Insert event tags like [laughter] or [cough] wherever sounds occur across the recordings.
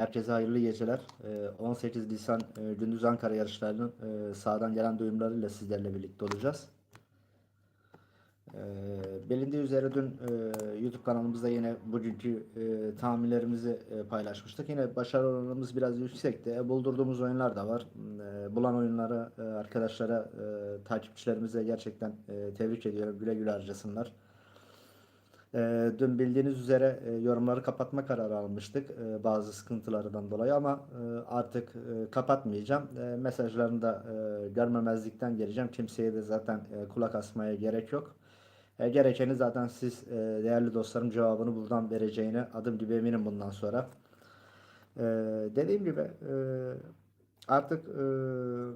Herkese hayırlı geceler. Ee, 18 Nisan e, Gündüz Ankara yarışlarının e, sağdan gelen duyumlarıyla sizlerle birlikte olacağız. Ee, Bilindiği üzere dün e, YouTube kanalımızda yine bugünkü tahminlerimizi paylaşmıştık. Yine başarı oranımız biraz yüksekti. Buldurduğumuz oyunlar da var. E, Bulan oyunlara, arkadaşlara, takipçilerimize gerçekten tebrik ediyorum. Güle güle harcasınlar. Ee, dün bildiğiniz üzere e, yorumları kapatma kararı almıştık e, bazı sıkıntılardan dolayı ama e, artık e, kapatmayacağım. E, mesajlarını da e, görmemezlikten geleceğim. Kimseye de zaten e, kulak asmaya gerek yok. E, gerekeni zaten siz e, değerli dostlarım cevabını buradan vereceğine adım gibi eminim bundan sonra. E, dediğim gibi e, artık e,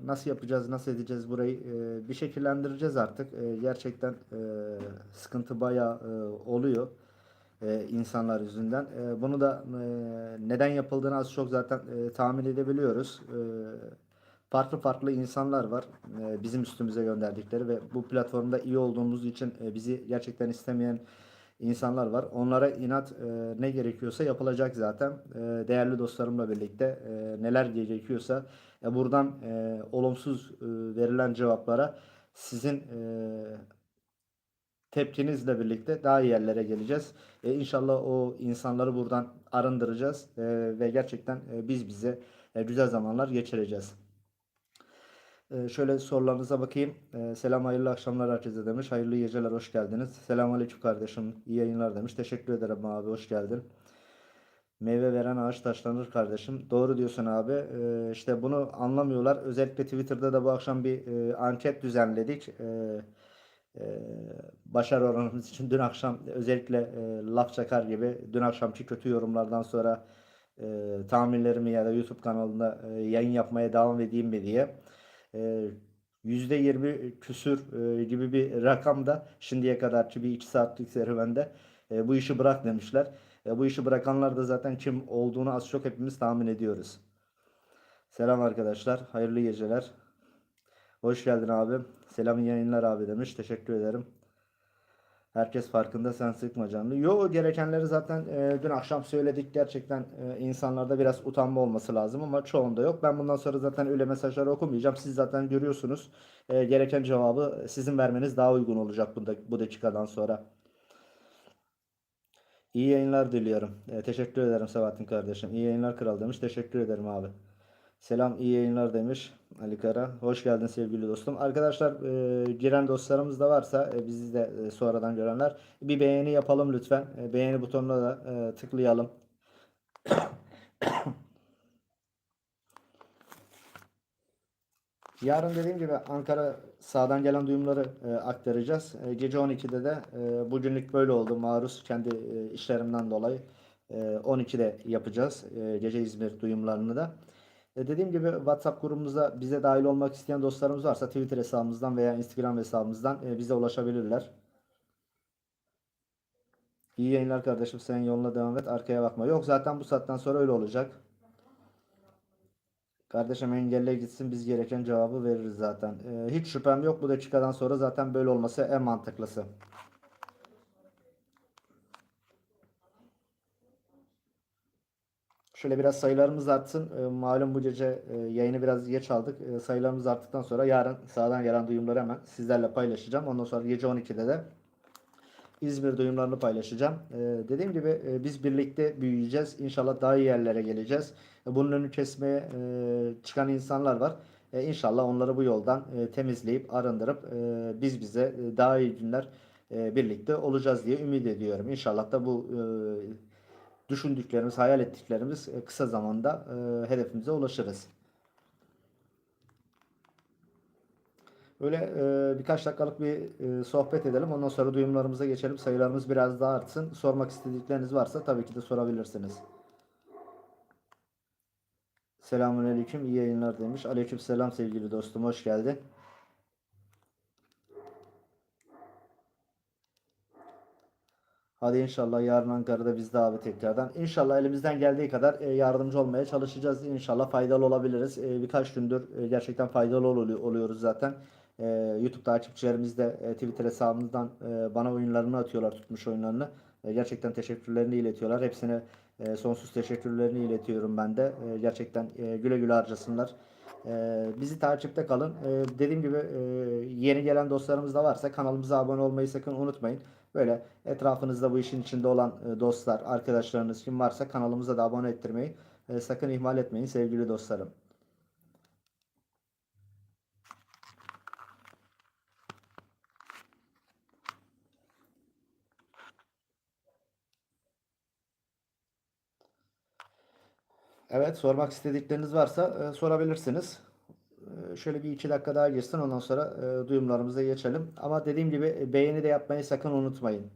nasıl yapacağız, nasıl edeceğiz burayı e, bir şekillendireceğiz artık. E, gerçekten e, sıkıntı bayağı e, oluyor e, insanlar yüzünden. E, bunu da e, neden yapıldığını az çok zaten e, tahmin edebiliyoruz. E, farklı farklı insanlar var e, bizim üstümüze gönderdikleri ve bu platformda iyi olduğumuz için e, bizi gerçekten istemeyen insanlar var. Onlara inat e, ne gerekiyorsa yapılacak zaten. E, değerli dostlarımla birlikte e, neler gerekiyorsa e, buradan e, olumsuz e, verilen cevaplara sizin e, tepkinizle birlikte daha iyi yerlere geleceğiz. E, inşallah o insanları buradan arındıracağız e, ve gerçekten e, biz bize e, güzel zamanlar geçireceğiz. E, şöyle sorularınıza bakayım. E, selam hayırlı akşamlar herkese demiş. Hayırlı geceler hoş geldiniz. Selamun aleyküm kardeşim. iyi yayınlar demiş. Teşekkür ederim abi hoş geldin. Meyve veren ağaç taşlanır kardeşim. Doğru diyorsun abi. E, işte bunu anlamıyorlar. Özellikle Twitter'da da bu akşam bir e, anket düzenledik. E, e, başarı oranımız için dün akşam özellikle e, laf çakar gibi dün akşamki kötü yorumlardan sonra e, tahminlerimi ya da YouTube kanalında e, yayın yapmaya devam edeyim mi diye e, %20 küsür e, gibi bir rakamda şimdiye kadarki bir 2 saatlik serüvende e, bu işi bırak demişler. E, bu işi bırakanlar da zaten kim olduğunu az çok hepimiz tahmin ediyoruz. Selam arkadaşlar. Hayırlı geceler. Hoş geldin abi. Selam yayınlar abi demiş. Teşekkür ederim. Herkes farkında sen sıkma canını. Yo gerekenleri zaten e, dün akşam söyledik. Gerçekten e, insanlarda biraz utanma olması lazım ama çoğunda yok. Ben bundan sonra zaten öyle mesajları okumayacağım. Siz zaten görüyorsunuz. E, gereken cevabı sizin vermeniz daha uygun olacak bu, da, bu dakikadan sonra. İyi yayınlar diliyorum. E, teşekkür ederim Sebahattin kardeşim. İyi yayınlar kral demiş. Teşekkür ederim abi. Selam iyi yayınlar demiş Ali Kara. Hoş geldin sevgili dostum. Arkadaşlar e, giren dostlarımız da varsa e, bizi de e, sonradan görenler bir beğeni yapalım lütfen. E, beğeni butonuna da e, tıklayalım. [coughs] Yarın dediğim gibi Ankara sağdan gelen duyumları e, aktaracağız. E, gece 12'de de e, bugünlük böyle oldu. Maruz kendi e, işlerimden dolayı e, 12'de yapacağız. E, gece İzmir duyumlarını da. E, dediğim gibi WhatsApp grubumuzda bize dahil olmak isteyen dostlarımız varsa Twitter hesabımızdan veya Instagram hesabımızdan e, bize ulaşabilirler. İyi yayınlar kardeşim. Sen yoluna devam et. Arkaya bakma. Yok zaten bu saatten sonra öyle olacak. Kardeşim engelle gitsin biz gereken cevabı veririz zaten. E, hiç şüphem yok bu dakikadan sonra zaten böyle olması en mantıklısı. Şöyle biraz sayılarımız artsın. E, malum bu gece e, yayını biraz geç aldık. E, sayılarımız arttıktan sonra yarın sağdan gelen duyumları hemen sizlerle paylaşacağım. Ondan sonra gece 12'de de İzmir duyumlarını paylaşacağım. E, dediğim gibi e, biz birlikte büyüyeceğiz. İnşallah daha iyi yerlere geleceğiz. E, bunun önünü kesmeye e, çıkan insanlar var. E, inşallah onları bu yoldan e, temizleyip arındırıp e, biz bize e, daha iyi günler e, birlikte olacağız diye ümit ediyorum. İnşallah da bu e, düşündüklerimiz, hayal ettiklerimiz e, kısa zamanda e, hedefimize ulaşırız. Öyle e, birkaç dakikalık bir e, sohbet edelim. Ondan sonra duyumlarımıza geçelim. Sayılarımız biraz daha artsın. Sormak istedikleriniz varsa tabii ki de sorabilirsiniz. Selamünaleyküm. iyi yayınlar demiş. Aleyküm selam sevgili dostum. Hoş geldin. Hadi inşallah yarın Ankara'da biz de abi tekrardan. İnşallah elimizden geldiği kadar e, yardımcı olmaya çalışacağız. İnşallah faydalı olabiliriz. E, Birkaç gündür e, gerçekten faydalı oluyor- oluyoruz zaten. YouTube takipçilerimiz de Twitter hesabımızdan bana oyunlarını atıyorlar, tutmuş oyunlarını. Gerçekten teşekkürlerini iletiyorlar. Hepsine sonsuz teşekkürlerini iletiyorum ben de. Gerçekten güle güle harcasınlar. Bizi takipte kalın. Dediğim gibi yeni gelen dostlarımız da varsa kanalımıza abone olmayı sakın unutmayın. Böyle etrafınızda bu işin içinde olan e, dostlar, arkadaşlarınız kim varsa kanalımıza da abone ettirmeyi e, sakın ihmal etmeyin sevgili dostlarım. Evet, sormak istedikleriniz varsa e, sorabilirsiniz. E, şöyle bir iki dakika daha girsin ondan sonra e, duyumlarımıza geçelim. Ama dediğim gibi e, beğeni de yapmayı sakın unutmayın.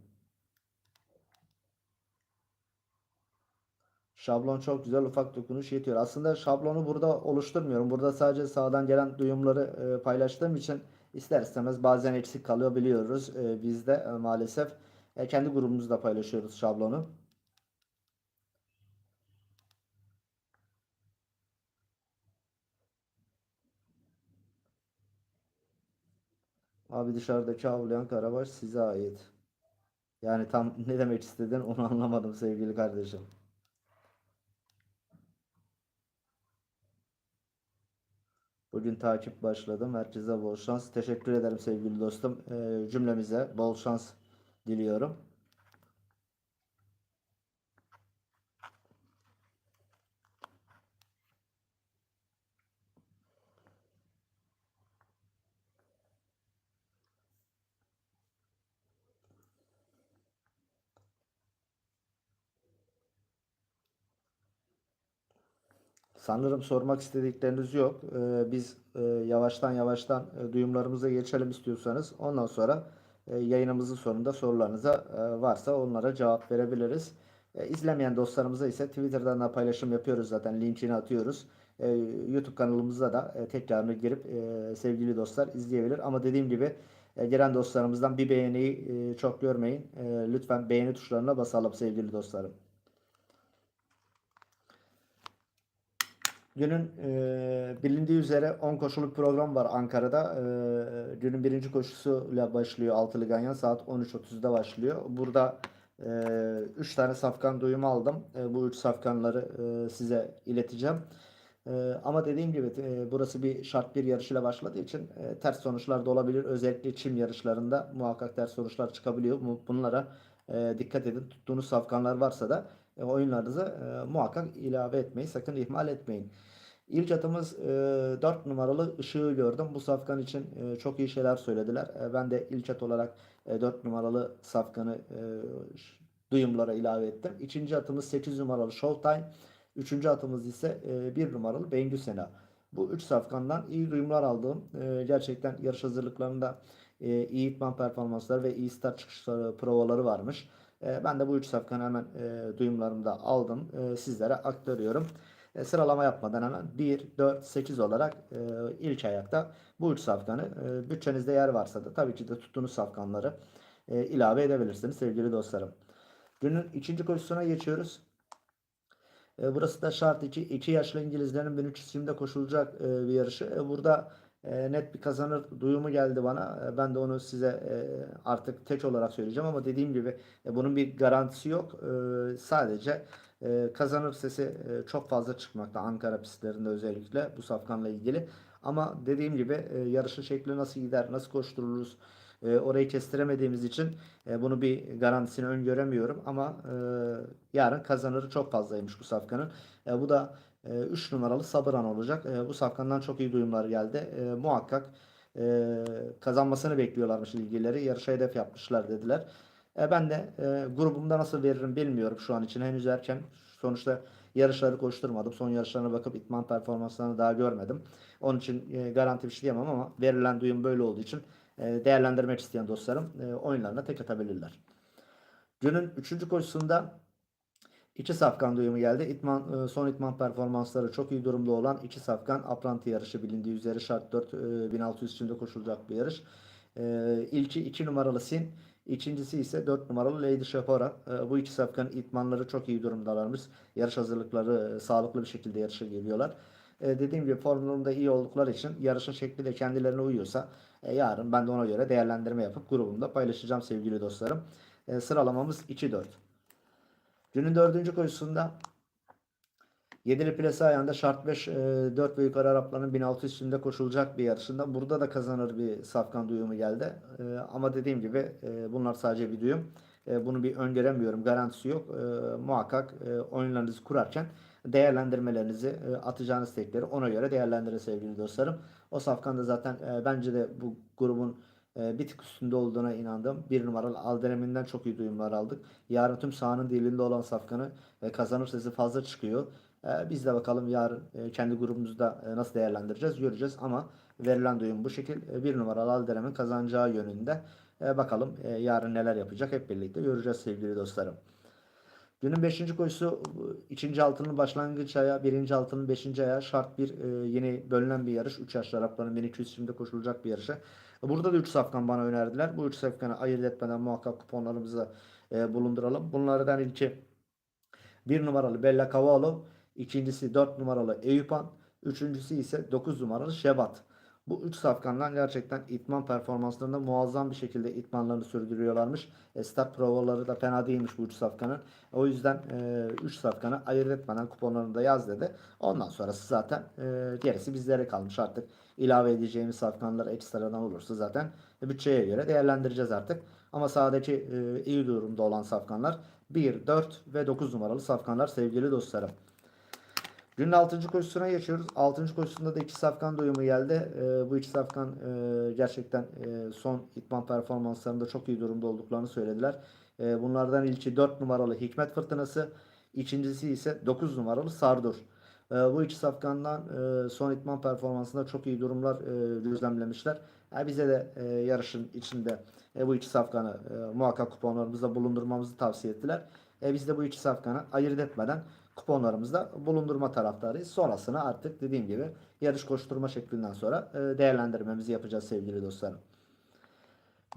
Şablon çok güzel ufak dokunuş yetiyor. Aslında şablonu burada oluşturmuyorum. Burada sadece sağdan gelen duyumları e, paylaştığım için ister istemez bazen eksik kalıyor biliyoruz. E, biz de e, maalesef e, kendi grubumuzda paylaşıyoruz şablonu. Abi dışarıdaki havlayan karabaş size ait. Yani tam ne demek istedin onu anlamadım sevgili kardeşim. Bugün takip başladım. Herkese bol şans. Teşekkür ederim sevgili dostum. Ee, cümlemize bol şans diliyorum. Sanırım sormak istedikleriniz yok. Ee, biz e, yavaştan yavaştan e, duyumlarımıza geçelim istiyorsanız. Ondan sonra e, yayınımızın sonunda sorularınıza e, varsa onlara cevap verebiliriz. E, izlemeyen dostlarımıza ise Twitter'dan da paylaşım yapıyoruz zaten. Linkini atıyoruz. YouTube kanalımızda da tekrarını girip sevgili dostlar izleyebilir. Ama dediğim gibi gelen dostlarımızdan bir beğeniyi e, çok görmeyin. Lütfen beğeni tuşlarına basalım sevgili dostlarım. Günün e, bilindiği üzere 10 koşuluk program var Ankara'da. E, günün birinci koşusuyla başlıyor Altılı Ganyan. Saat 13.30'da başlıyor. Burada 3 tane safkan duyumu aldım. E, bu 3 safkanları e, size ileteceğim. E, ama dediğim gibi e, burası bir şart bir yarışıyla başladığı için e, ters sonuçlar da olabilir. Özellikle çim yarışlarında muhakkak ters sonuçlar çıkabiliyor. Bu- Bunlara e, dikkat edin. Tuttuğunuz safkanlar varsa da e, oyunlarınıza e, muhakkak ilave etmeyi sakın ihmal etmeyin. İlk atımız e, 4 numaralı ışığı gördüm. Bu safkan için e, çok iyi şeyler söylediler. E, ben de ilk at olarak e, 4 numaralı safkanı e, duyumlara ilave ettim. İkinci atımız 8 numaralı Showtime. Üçüncü atımız ise e, 1 numaralı Bengü Sena. Bu 3 safkandan iyi duyumlar aldım. E, gerçekten yarış hazırlıklarında e, iyi idman performansları ve iyi start çıkışları, provaları varmış. E, ben de bu 3 safkanı hemen e, duyumlarımda aldım. E, sizlere aktarıyorum. E, sıralama yapmadan hemen 1, 4, 8 olarak e, ilk ayakta bu 3 safkanı e, bütçenizde yer varsa da tabii ki de tuttuğunuz safkanları e, ilave edebilirsiniz sevgili dostlarım. Günün ikinci koşusuna geçiyoruz. Burası da şart 2. 2 yaşlı İngilizlerin 1300 simde koşulacak bir yarışı. Burada e, net bir kazanır duyumu geldi bana. E, ben de onu size e, artık tek olarak söyleyeceğim ama dediğim gibi e, bunun bir garantisi yok. E, sadece e, kazanır sesi çok fazla çıkmakta Ankara pistlerinde özellikle bu safkanla ilgili. Ama dediğim gibi yarışın şekli nasıl gider, nasıl koştururuz orayı kestiremediğimiz için bunu bir garantisini öngöremiyorum. Ama yarın kazanırı çok fazlaymış bu safkanın. Bu da 3 numaralı Sabıran olacak. E, bu safkandan çok iyi duyumlar geldi. E, muhakkak e, kazanmasını bekliyorlarmış ilgileri. Yarışa hedef yapmışlar dediler. E, ben de e, grubumda nasıl veririm bilmiyorum şu an için. Henüz erken. Sonuçta yarışları koşturmadım. Son yarışlarına bakıp itman performanslarını daha görmedim. Onun için garanti bir şey diyemem ama verilen duyum böyle olduğu için değerlendirmek isteyen dostlarım oyunlarına tek atabilirler. Günün 3. koşusunda iki safkan duyumu geldi. İtman, e, son itman performansları çok iyi durumda olan iki safkan apranti yarışı bilindiği üzere şart 4 e, 1600 içinde koşulacak bir yarış. E, ilki 2 numaralı Sin. İkincisi ise 4 numaralı Lady Shapora. E, bu iki safkanın itmanları çok iyi durumdalarmış. Yarış hazırlıkları e, sağlıklı bir şekilde yarışa geliyorlar. E, dediğim gibi formlarında iyi oldukları için yarışın şekli de kendilerine uyuyorsa e, yarın ben de ona göre değerlendirme yapıp grubumda paylaşacağım sevgili dostlarım. E, sıralamamız 2-4. Günün dördüncü koşusunda Yedili plase ayağında şart 5 e, 4 ve yukarı Arapların 1600 üstünde koşulacak bir yarışında. Burada da kazanır bir safkan duyumu geldi. E, ama dediğim gibi e, bunlar sadece bir duyum. E, bunu bir öngöremiyorum. Garantisi yok. E, muhakkak e, oyunlarınızı kurarken değerlendirmelerinizi e, atacağınız tekleri ona göre değerlendirin sevgili dostlarım. O safkan da zaten e, bence de bu grubun bir tık üstünde olduğuna inandım. Bir numaralı Aldereminden çok iyi duyumlar aldık. Yarın tüm sahanın dilinde olan safkanı e, kazanır sesi fazla çıkıyor. E, biz de bakalım yarın e, kendi grubumuzda e, nasıl değerlendireceğiz göreceğiz ama verilen duyum bu şekil. Bir numaralı Alderem'in kazanacağı yönünde. Bakalım yarın neler yapacak hep birlikte göreceğiz sevgili dostlarım. Günün 5. koşusu ikinci altının başlangıç ayağı, birinci altının 5. ayağı şart bir yeni bölünen bir yarış. 3 yaşlı Arapların 1200 şimdi koşulacak bir yarışı. Burada da 3 safkan bana önerdiler. Bu 3 safkanı ayırt etmeden muhakkak kuponlarımızı e, bulunduralım. Bunlardan ilki 1 numaralı Bella Cavallo, ikincisi 4 numaralı Eyüpan, üçüncüsü ise 9 numaralı Şebat. Bu üç safkandan gerçekten itman performanslarında muazzam bir şekilde itmanlarını sürdürüyorlarmış. E, start provaları da fena değilmiş bu üç safkanın. O yüzden 3 e, safkanı ayırt etmeden kuponlarını da yaz dedi. Ondan sonrası zaten e, gerisi bizlere kalmış artık. İlave edeceğimiz safkanlar ekstradan olursa zaten bütçeye göre değerlendireceğiz artık. Ama sadece e, iyi durumda olan safkanlar 1, 4 ve 9 numaralı safkanlar sevgili dostlarım. Günün 6. koşusuna geçiyoruz. 6. koşusunda da iki safkan doyumu geldi. E, bu iki safkan e, gerçekten e, son itman performanslarında çok iyi durumda olduklarını söylediler. E, bunlardan ilki 4 numaralı Hikmet Fırtınası. ikincisi ise 9 numaralı Sardur. E, bu iki safkandan e, son itman performansında çok iyi durumlar e, gözlemlemişler. E, bize de e, yarışın içinde e, bu iki safkanı e, muhakkak kuponlarımızda bulundurmamızı tavsiye ettiler. E, biz de bu iki safkanı ayırt etmeden kuponlarımızda bulundurma taraftarıyız. Sonrasını artık dediğim gibi yarış koşturma şeklinden sonra e, değerlendirmemizi yapacağız sevgili dostlarım.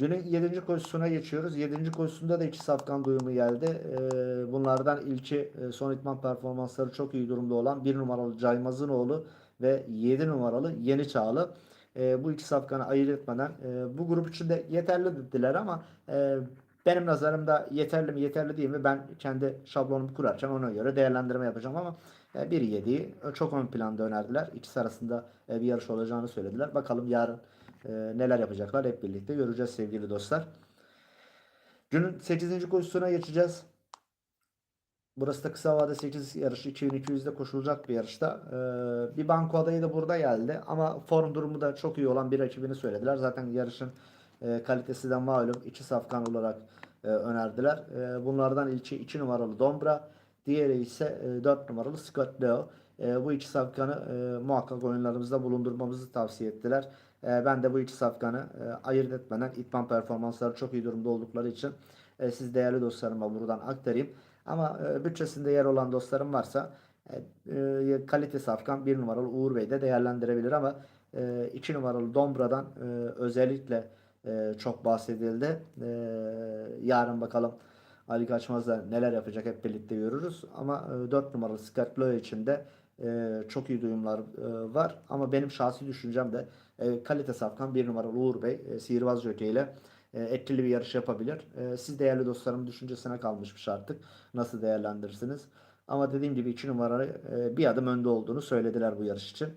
Günün 7. koşusuna geçiyoruz. 7. koşusunda da iki safkan duyumu geldi. E, bunlardan ilki e, son itman performansları çok iyi durumda olan 1 numaralı Caymaz'ınoğlu ve 7 numaralı Yeni Çağlı. Bu iki safkanı ayırt etmeden bu grup içinde yeterli dediler ama benim nazarımda yeterli mi yeterli değil mi ben kendi şablonumu kurarken ona göre değerlendirme yapacağım ama 1.7'yi e, çok ön planda önerdiler. İkisi arasında e, bir yarış olacağını söylediler. Bakalım yarın e, neler yapacaklar hep birlikte göreceğiz sevgili dostlar. Günün 8. koşusuna geçeceğiz. Burası da kısa vade 8 yarışı 2200'de koşulacak bir yarışta. bir banko adayı da burada geldi ama form durumu da çok iyi olan bir rakibini söylediler. Zaten yarışın e, kalitesi de malum. iki safkan olarak e, önerdiler. E, bunlardan ilki 2 numaralı Dombra. Diğeri ise e, 4 numaralı Scott Leo. Bu iki safkanı muhakkak oyunlarımızda bulundurmamızı tavsiye ettiler. E, ben de bu iki safkanı e, ayırt etmeden itman performansları çok iyi durumda oldukları için e, siz değerli dostlarıma buradan aktarayım. Ama e, bütçesinde yer olan dostlarım varsa e, e, kalite safkan 1 numaralı Uğur Bey de değerlendirebilir ama 2 e, numaralı Dombra'dan e, özellikle e, çok bahsedildi. E, yarın bakalım Ali Kaçmaz da neler yapacak hep birlikte görürüz. Ama e, 4 numaralı Scarplo için de e, çok iyi duyumlar e, var. Ama benim şahsi düşüncem de e, kalite safkan 1 numaralı Uğur Bey e, sihirbaz jockey ile e, etkili bir yarış yapabilir. E, siz değerli dostlarım düşüncesine kalmışmış artık. Nasıl değerlendirirsiniz? Ama dediğim gibi 2 numara e, bir adım önde olduğunu söylediler bu yarış için.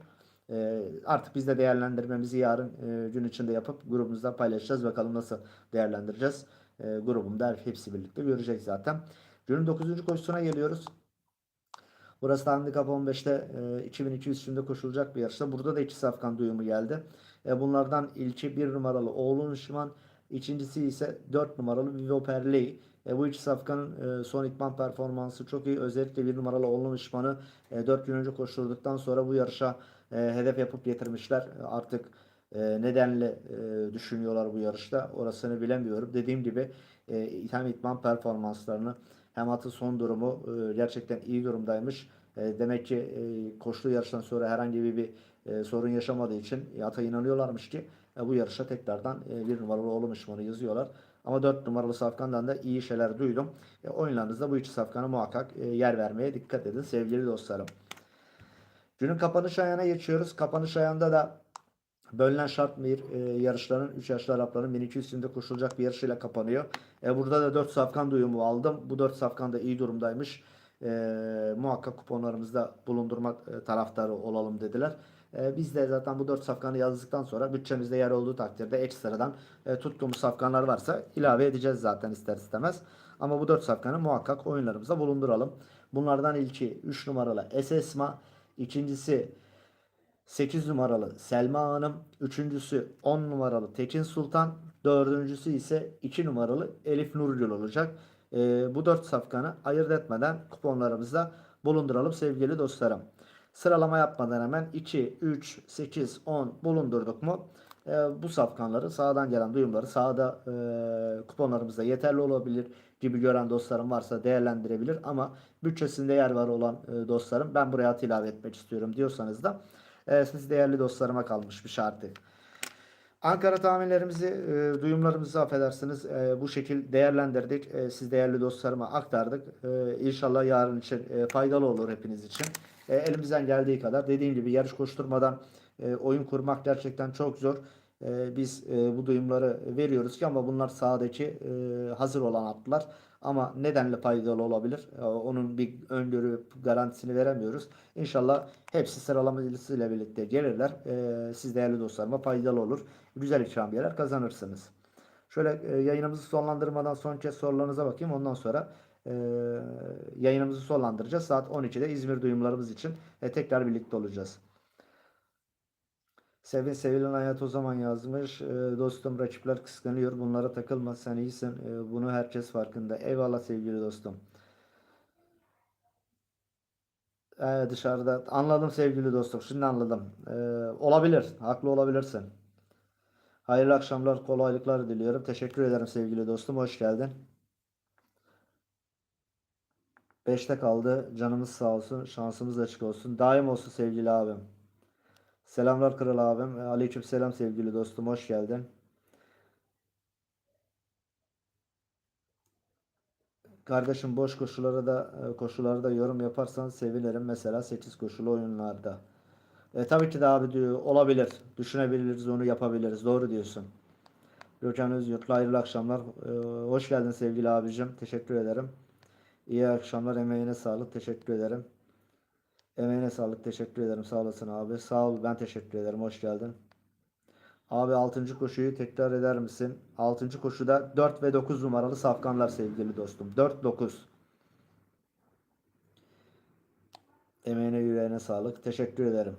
E, artık biz de değerlendirmemizi yarın e, gün içinde yapıp grubumuzda paylaşacağız. Bakalım nasıl değerlendireceğiz. E, grubumda hepsi birlikte görecek zaten. Günün 9. koşusuna geliyoruz. Burası handikap 15'te e, 2200 şimdi koşulacak bir yarışta. Burada da iki safkan duyumu geldi. E, bunlardan ilki 1 numaralı Oğlun Şiman. ikincisi ise 4 numaralı Vivo Perley. E, bu iki safkanın e, son itman performansı çok iyi. Özellikle 1 numaralı Oğlun Şiman'ı e, 4 gün önce koşturduktan sonra bu yarışa e, hedef yapıp getirmişler. Artık e, nedenle e, düşünüyorlar bu yarışta orasını bilemiyorum. Dediğim gibi e, hem itman performanslarını hem atı son durumu e, gerçekten iyi durumdaymış. E, demek ki e, koştuğu yarıştan sonra herhangi bir e, sorun yaşamadığı için ata inanıyorlarmış ki bu yarışa tekrardan bir numaralı olmuş bunu yazıyorlar. Ama 4 numaralı safkandan da iyi şeyler duydum. E, oyunlarınızda bu iki safkana muhakkak e, yer vermeye dikkat edin sevgili dostlarım. Günün kapanış ayağına geçiyoruz. Kapanış ayağında da Bölünen şart bir e, yarışların 3 yaşlı Arapların 1200 üstünde koşulacak bir yarışıyla kapanıyor. E, burada da 4 safkan duyumu aldım. Bu 4 safkan da iyi durumdaymış. E, muhakkak kuponlarımızda bulundurmak e, taraftarı olalım dediler. E, biz de zaten bu 4 safkanı yazdıktan sonra bütçemizde yer olduğu takdirde ekstradan e, tuttuğumuz safkanlar varsa ilave edeceğiz zaten ister istemez. Ama bu 4 safkanı muhakkak oyunlarımıza bulunduralım. Bunlardan ilki 3 numaralı Esesma, ikincisi 8 numaralı Selma Hanım, üçüncüsü 10 numaralı Tekin Sultan, dördüncüsü ise 2 numaralı Elif Nurgül olacak. Ee, bu 4 safkanı ayırt etmeden kuponlarımızda bulunduralım sevgili dostlarım. Sıralama yapmadan hemen 2, 3, 8, 10 bulundurduk mu? Ee, bu safkanları sağdan gelen duyumları sağda e, kuponlarımızda yeterli olabilir gibi gören dostlarım varsa değerlendirebilir ama bütçesinde yer var olan e, dostlarım ben buraya at ilave etmek istiyorum diyorsanız da e, siz değerli dostlarıma kalmış bir şartı. Ankara tahminlerimizi, e, duyumlarımızı affedersiniz e, bu şekil değerlendirdik. E, siz değerli dostlarıma aktardık. E, inşallah yarın için e, faydalı olur hepiniz için. E, elimizden geldiği kadar dediğim gibi yarış koşturmadan e, oyun kurmak gerçekten çok zor. E, biz e, bu duyumları veriyoruz ki ama bunlar sahadaki e, hazır olan atlar. Ama nedenle faydalı olabilir? E, onun bir öngörü garantisini veremiyoruz. İnşallah hepsi sıralamasıyla birlikte gelirler. E, siz değerli dostlarıma faydalı olur. Güzel ikramiyeler kazanırsınız. Şöyle e, yayınımızı sonlandırmadan son kez sorularınıza bakayım. Ondan sonra e, yayınımızı sonlandıracağız. Saat 12'de İzmir duyumlarımız için e, tekrar birlikte olacağız. Sevin sevilen hayat o zaman yazmış. E, dostum rakipler kıskanıyor. Bunlara takılma sen iyisin. E, bunu herkes farkında. Eyvallah sevgili dostum. E, dışarıda anladım sevgili dostum. Şimdi anladım. E, olabilir. Haklı olabilirsin. Hayırlı akşamlar, kolaylıklar diliyorum. Teşekkür ederim sevgili dostum. Hoş geldin. 5'te kaldı. Canımız sağ olsun. Şansımız açık olsun. Daim olsun sevgili abim. Selamlar kral abim. Aleyküm selam sevgili dostum. Hoş geldin. Kardeşim boş koşulara da e, koşulara yorum yaparsan sevinirim. Mesela 8 koşulu oyunlarda. E, tabii ki de abi diyor olabilir. Düşünebiliriz onu yapabiliriz. Doğru diyorsun. Gökhan Özyurt'la hayırlı akşamlar. E, hoş geldin sevgili abicim. Teşekkür ederim. İyi akşamlar. Emeğine sağlık. Teşekkür ederim. Emeğine sağlık. Teşekkür ederim. Sağ olasın abi. Sağ ol. Ben teşekkür ederim. Hoş geldin. Abi 6. koşuyu tekrar eder misin? 6. koşuda 4 ve 9 numaralı safkanlar sevgili dostum. 4-9. Emeğine yüreğine sağlık. Teşekkür ederim.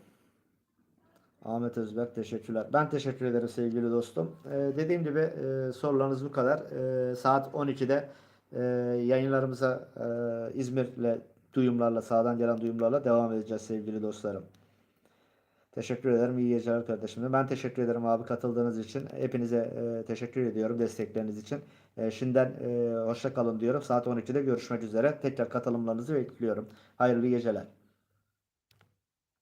Ahmet Özberk teşekkürler. Ben teşekkür ederim sevgili dostum. Ee, dediğim gibi e, sorularınız bu kadar. Ee, saat 12'de e, yayınlarımıza e, İzmir'le duyumlarla, sağdan gelen duyumlarla devam edeceğiz sevgili dostlarım. Teşekkür ederim. İyi geceler kardeşim. Ben teşekkür ederim abi katıldığınız için. Hepinize e, teşekkür ediyorum destekleriniz için. E, şimdiden e, hoşça kalın diyorum. Saat 12'de görüşmek üzere. Tekrar katılımlarınızı bekliyorum. Hayırlı geceler.